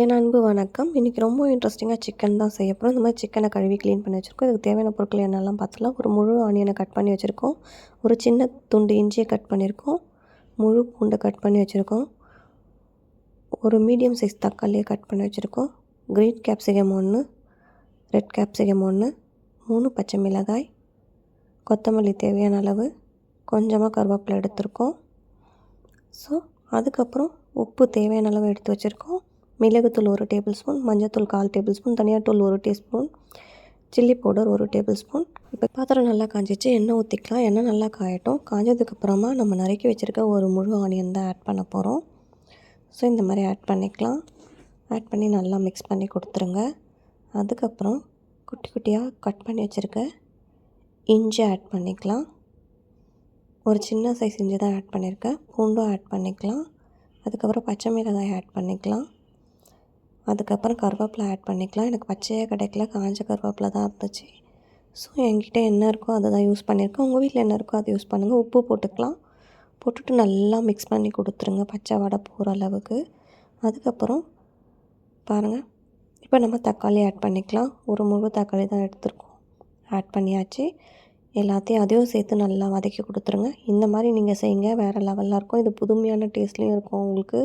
என் அன்பு வணக்கம். இன்றைக்கி ரொம்ப இன்ட்ரெஸ்டிங்காக சிக்கன் தான் செய்ய போகிறோம் இந்த மாதிரி சிக்கனை கழுவி க்ளீன் பண்ணி வச்சுருக்கோம். இதுக்கு தேவையான பொருட்கள் என்னெல்லாம் பார்த்துலாம் ஒரு முழு ஆனியனை கட் பண்ணி வச்சுருக்கோம். ஒரு சின்ன துண்டு இஞ்சியை கட் பண்ணியிருக்கோம். முழு பூண்டை கட் பண்ணி வச்சுருக்கோம். ஒரு மீடியம் சைஸ் தக்காளியை கட் பண்ணி வச்சுருக்கோம். க்ரீன் கேப்சிகம் ஒன்று ரெட் கேப்சிகம் ஒன்று மூணு பச்சை மிளகாய் கொத்தமல்லி தேவையான அளவு கொஞ்சமாக கருவேப்பிலை எடுத்திருக்கோம். ஸோ அதுக்கப்புறம் உப்பு தேவையான அளவு எடுத்து வச்சுருக்கோம். மிளகுத்தூள் ஒரு டேபிள் ஸ்பூன் மஞ்சத்தூள் கால் டேபிள் ஸ்பூன் தனியாத்தூள் ஒரு டீஸ்பூன் சில்லி பவுடர் ஒரு டேபிள் ஸ்பூன் இப்போ பாத்திரம் நல்லா காஞ்சிச்சு எண்ணெய் ஊற்றிக்கலாம் எண்ணெய் நல்லா காயட்டும். காஞ்சதுக்கப்புறமா நம்ம நறுக்கி வச்சுருக்க ஒரு முழு ஆனியன் தான் ஆட் பண்ண போகிறோம் ஸோ இந்த மாதிரி ஆட் பண்ணிக்கலாம். ஆட் பண்ணி நல்லா மிக்ஸ் பண்ணி கொடுத்துருங்க. அதுக்கப்புறம் குட்டி குட்டியாக கட் பண்ணி வச்சுருக்க இஞ்சி ஆட் பண்ணிக்கலாம். ஒரு சின்ன சைஸ் இஞ்சி தான் ஆட் பண்ணியிருக்கேன் பூண்டும் ஆட் பண்ணிக்கலாம். அதுக்கப்புறம் பச்சை மிளகாய் ஆட் பண்ணிக்கலாம். அதுக்கப்புறம் கருவேப்பிலை ஆட் பண்ணிக்கலாம். எனக்கு பச்சையாக கிடைக்கல காஞ்ச கருவேப்பிலை தான் இருந்துச்சு. ஸோ என்கிட்ட என்ன இருக்கோ அதை தான் யூஸ் பண்ணியிருக்கேன். உங்கள் வீட்டில் என்ன இருக்கோ அதை யூஸ் பண்ணுங்கள் உப்பு போட்டுக்கலாம். போட்டுட்டு நல்லா மிக்ஸ் பண்ணி கொடுத்துருங்க. பச்சை வடை போகிற அளவுக்கு. அதுக்கப்புறம் பாருங்கள் இப்போ நம்ம தக்காளி ஆட் பண்ணிக்கலாம். ஒரு முழு தக்காளி தான் எடுத்துருக்கோம். ஆட் பண்ணியாச்சு. எல்லாத்தையும் அதையும் சேர்த்து நல்லா வதக்கி கொடுத்துருங்க. இந்த மாதிரி நீங்கள் செய்யுங்க. வேறு லெவலில் இருக்கும். இது புதுமையான டேஸ்ட்லேயும் இருக்கும் உங்களுக்கு.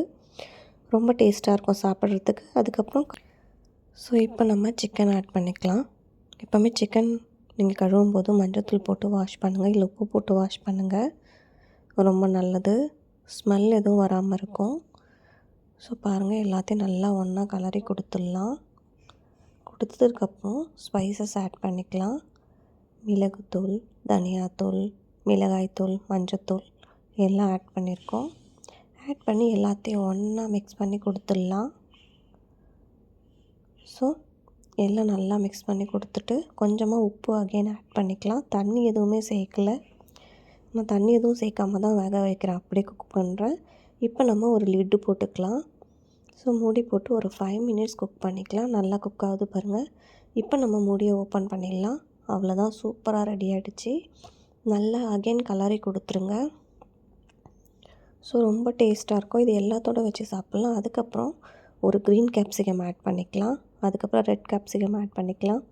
ரொம்ப டேஸ்ட்டாக இருக்கும் சாப்பிட்றதுக்கு. அதுக்கப்புறம் ஸோ இப்போ நம்ம சிக்கன் ஆட் பண்ணிக்கலாம். எப்போவுமே சிக்கன் நீங்கள் கழுவும் போது மஞ்சத்தூள் போட்டு வாஷ் பண்ணுங்கள் இல்லை உப்பு போட்டு வாஷ் பண்ணுங்கள் ரொம்ப நல்லது. ஸ்மெல் எதுவும் வராமல் இருக்கும். ஸோ பாருங்கள் எல்லாத்தையும் நல்லா ஒன்றா கலரி கொடுத்துடலாம். கொடுத்ததுக்கப்புறம் ஸ்பைசஸ் ஆட் பண்ணிக்கலாம். மிளகுத்தூள் தனியாத்தூள் மிளகாய்த்தூள் மஞ்சத்தூள் எல்லாம் ஆட் பண்ணியிருக்கோம். ஆட் பண்ணி எல்லாத்தையும் ஒன்றா மிக்ஸ் பண்ணி கொடுத்துடலாம். ஸோ எல்லாம் நல்லா மிக்ஸ் பண்ணி கொடுத்துட்டு கொஞ்சமாக உப்பு அகைன் ஆட் பண்ணிக்கலாம். தண்ணி எதுவுமே சேர்க்கல. நான் தண்ணி எதுவும் சேர்க்காம தான் வேக வைக்கிறேன். அப்படியே குக் பண்ணுறேன் இப்போ நம்ம ஒரு லிட்டு போட்டுக்கலாம். ஸோ மூடி போட்டு ஒரு ஃபைவ் மினிட்ஸ் குக் பண்ணிக்கலாம். நல்லா குக் ஆகுது பாருங்கள் இப்போ நம்ம மூடியை ஓப்பன் பண்ணிடலாம். அவ்வளோதான் சூப்பராக ரெடி ஆகிடுச்சு நல்லா அகைன் கலரி கொடுத்துருங்க. ஸோ ரொம்ப டேஸ்ட்டாக இருக்கும். இது எல்லாத்தோட வச்சு சாப்பிட்லாம். அதுக்கப்புறம் ஒரு க்ரீன் கேப்சிகம் ஆட் பண்ணிக்கலாம். அதுக்கப்புறம் ரெட் கேப்சிகம் ஆட் பண்ணிக்கலாம்.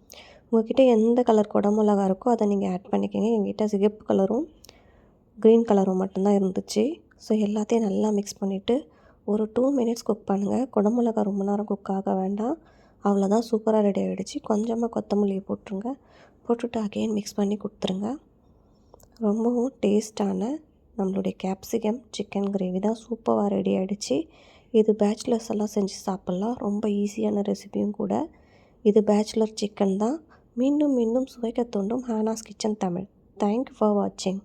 உங்கள்கிட்ட எந்த கலர் குடமிளகா இருக்கோ அதை நீங்கள் ஆட் பண்ணிக்கோங்க. எங்கிட்ட சிகப்பு கலரும் க்ரீன் கலரும் மட்டும்தான் இருந்துச்சு. ஸோ எல்லாத்தையும் நல்லா மிக்ஸ் பண்ணிவிட்டு ஒரு டூ மினிட்ஸ் குக் பண்ணுங்கள் குடமிளகா ரொம்ப நேரம் குக் ஆக வேண்டாம். அவ்வளோதான் சூப்பராக ரெடி ஆகிடுச்சு கொஞ்சமாக கொத்தமல்லியை போட்டுருங்க. போட்டுட்டு அகைன் மிக்ஸ் பண்ணி கொடுத்துருங்க. ரொம்பவும் டேஸ்ட்டான நம்மளுடைய கேப்சிகம் சிக்கன் கிரேவி தான் சூப்பராக ரெடி ஆகிடுச்சு இது பேச்சுலர்ஸ் எல்லாம் செஞ்சு சாப்பிட்லாம். ரொம்ப ஈஸியான ரெசிபியும் கூட. இது பேச்சுலர் சிக்கன் தான். மீண்டும் மீண்டும் சுவைக்க தூண்டும் Hana's kitchen Tamil. Thank you for வாட்சிங்